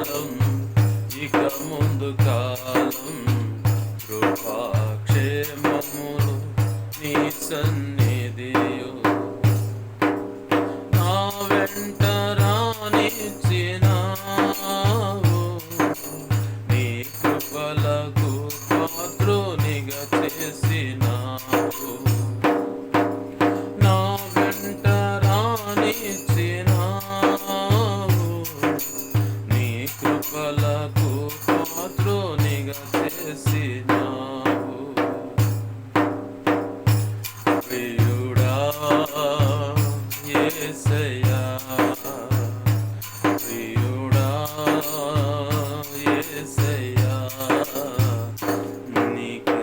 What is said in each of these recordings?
కాలం ఇక ముందు కాలం. కృపాక్షేమములు నీ సన్నిధియు. నా వెంట రానిచ్చినావు నీ కృపలకు పాత్రునిగా చేసినావు. కృపలకు పాత్రునిగా చేసినావు. ప్రియుడా యేసయ్యా ప్రియుడా యేసయ్యా నీకే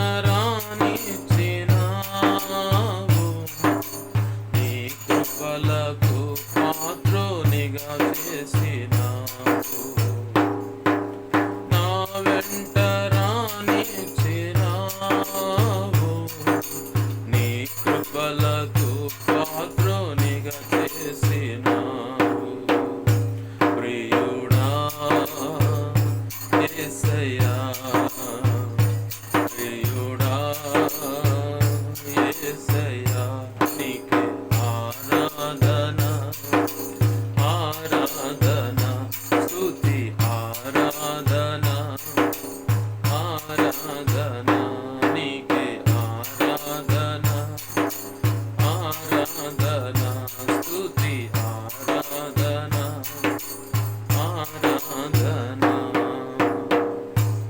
చేసినావు